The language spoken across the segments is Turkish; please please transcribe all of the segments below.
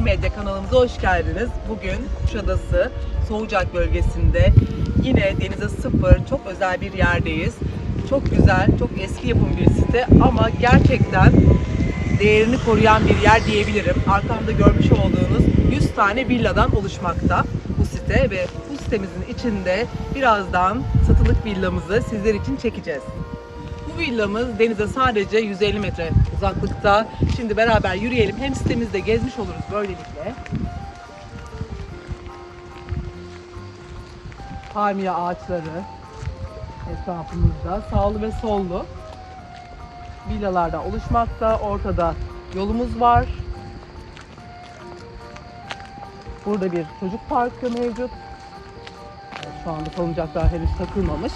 Ruj Medya kanalımıza hoş geldiniz. Bugün Kuşadası, Soğucak bölgesinde yine denize sıfır, çok özel bir yerdeyiz. Çok güzel, çok eski yapım bir site ama gerçekten değerini koruyan bir yer diyebilirim. Arkamda görmüş olduğunuz 100 tane villadan oluşmakta bu site ve bu sitemizin içinde birazdan satılık villamızı sizler için çekeceğiz. Villamız denize sadece 150 metre uzaklıkta. Şimdi beraber yürüyelim. Hem sitemizde gezmiş oluruz böylelikle. Palmiye ağaçları etrafımızda sağlı ve sollu villalarda oluşmakta. Ortada yolumuz var. Burada bir çocuk parkı mevcut. Şu anda salıncaklar henüz takılmamış.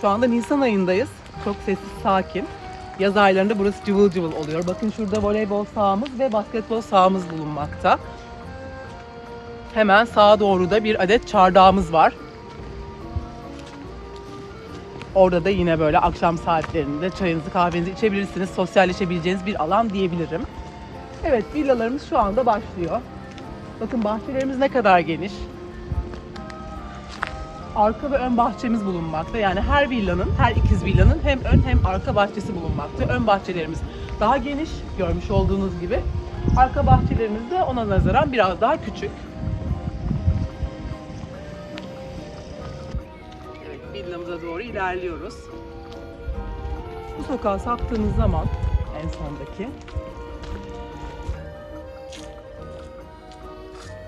Şu anda Nisan ayındayız. Çok sessiz, sakin. Yaz aylarında burası cıvıl cıvıl oluyor. Bakın şurada voleybol sahamız ve basketbol sahamız bulunmakta. Hemen sağa doğru da bir adet çardağımız var. Orada da yine böyle akşam saatlerinde çayınızı kahvenizi içebilirsiniz. Sosyalleşebileceğiniz bir alan diyebilirim. Evet villalarımız şu anda başlıyor. Bakın bahçelerimiz ne kadar geniş. Arka ve ön bahçemiz bulunmakta. Yani her villanın, her ikiz villanın hem ön hem arka bahçesi bulunmakta. Ön bahçelerimiz daha geniş görmüş olduğunuz gibi. Arka bahçelerimiz de ona nazaran biraz daha küçük. Evet, villamıza doğru ilerliyoruz. Bu sokağa saptığınız zaman en sondaki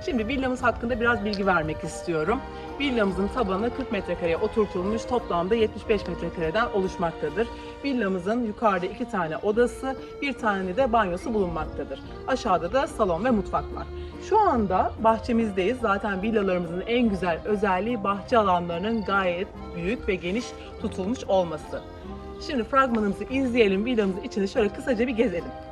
Şimdi villamız hakkında biraz bilgi vermek istiyorum. Villamızın tabanı 40 metrekareye oturtulmuş toplamda 75 metrekareden oluşmaktadır. Villamızın yukarıda iki tane odası, bir tane de banyosu bulunmaktadır. Aşağıda da salon ve mutfak var. Şu anda bahçemizdeyiz. Zaten villalarımızın en güzel özelliği bahçe alanlarının gayet büyük ve geniş tutulmuş olması. Şimdi fragmanımızı izleyelim, villamızın içini şöyle kısaca bir gezelim.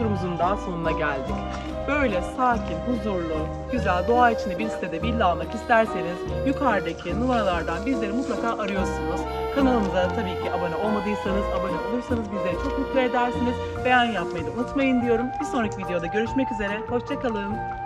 Turumuzun daha sonuna geldik. Böyle sakin, huzurlu, güzel, doğa içinde bir sitede villa almak isterseniz yukarıdaki numaralardan bizleri mutlaka arıyorsunuz. Kanalımıza tabii ki abone olmadıysanız, abone olursanız bizleri çok mutlu edersiniz. Beğen yapmayı da unutmayın diyorum. Bir sonraki videoda görüşmek üzere. Hoşçakalın.